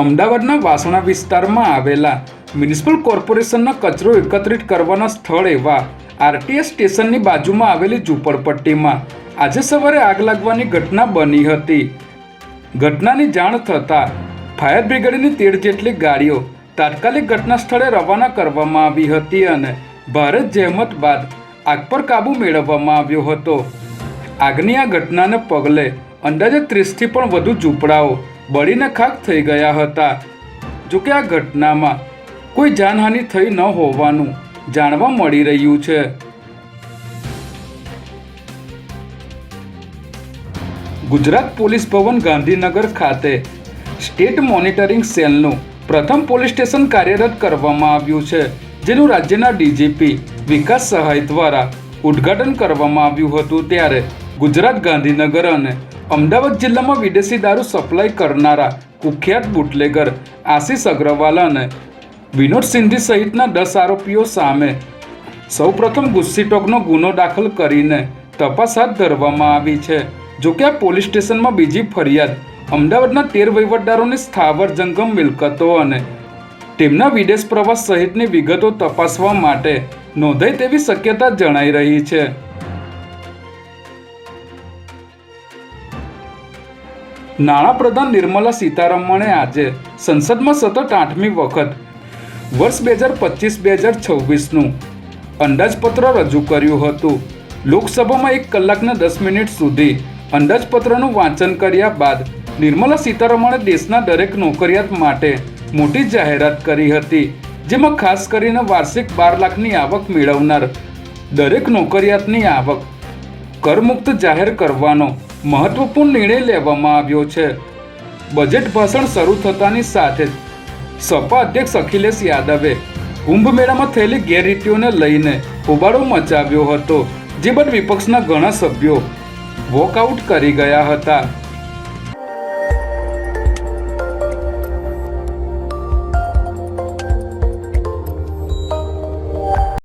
અમદાવાદના વાસણા વિસ્તારમાં આવેલા મ્યુનિસિપલ કોર્પોરેશનના કચરો એકત્રિત કરવાના સ્થળ એવા આરટીએસ સ્ટેશનની બાજુમાં આવેલી ઝૂંપડપટ્ટીમાં આજે સવારે આગ લાગવાની ઘટના બની હતી. ઘટનાની જાણ થતાં ફાયર બ્રિગેડની તેર જેટલી ગાડીઓ તાત્કાલિક ઘટના સ્થળે રવાના કરવામાં આવી હતી અને ભારે જહેમત બાદ આગ પર કાબૂ મેળવવામાં આવ્યો હતો. આગની આ ઘટનાને પગલે અંદાજે ત્રીસથી પણ વધુ ઝૂંપડાઓ બળીને ખાક થઈ ગયા હતા. જોકે આ ઘટનામાં કોઈ જાનહાનિ થઈ ન હોવાનું જાણવા મળી રહ્યું છે. ગુજરાત પોલીસ ભવન ગાંધીનગર ખાતે સ્ટેટ મોનિટરિંગ સેલનું પ્રથમ પોલીસ સ્ટેશન કાર્યરત કરવામાં આવ્યું છે, જેનું રાજ્યના ડીજીપી વિકાસ સહાય દ્વારા ઉદ્ઘાટન કરવામાં આવ્યું હતું ત્યારે ગુજરાત ગાંધીનગર અને અમદાવાદ જિલ્લામાં વિદેશી દારૂ સપ્લાય કરનારા કુખ્યાત બુટલેગર આશિષ અગ્રવાલ અને વિનોદ સિંધી સહિતના દસ આરોપીઓ સામે સૌપ્રથમ ગુસ્સીટોકનો ગુનો દાખલ કરીને તપાસ હાથ ધરવામાં આવી છે. જોકે આ પોલીસ સ્ટેશનમાં બીજી ફરિયાદ અમદાવાદના તેર વહીવટદારોની સ્થાવર જંગમ મિલકતો અને તેમના વિદેશ પ્રવાસ સહિતની વિગતો તપાસવા માટે નોંધાય તેવી શક્યતા જણાઈ રહી છે. નાણાપ્રધાન નિર્મલા સીતારમણે આજે સંસદમાં સતત આઠમી વખત વર્ષ બે હજાર પચીસ, બે હજાર છવ્વીસનું અંદાજપત્ર રજૂ કર્યું હતું. લોકસભામાં એક કલાકના દસ મિનિટ સુધી અંદાજપત્રનું વાંચન કર્યા બાદ નિર્મલા સીતારમણે દેશના દરેક નોકરિયાત માટે મોટી જાહેરાત કરી હતી, જેમાં ખાસ કરીને વાર્ષિક બાર લાખની આવક મેળવનાર દરેક નોકરિયાતની આવક કરમુક્ત જાહેર કરવાનો મહત્વપૂર્ણ નિર્ણય લેવામાં આવ્યો છે. બજેટ ભાષણ શરૂ થતાની સાથે જ સપા અધ્યક્ષ અખિલેશ યાદવે કુંભ મેળામાં થયેલી ગેરરીતિઓને લઈને હોબાળો મચાવ્યો હતો. જે બાદ વિપક્ષના ઘણા સભ્યો વોકઆઉટ કરી ગયા હતા.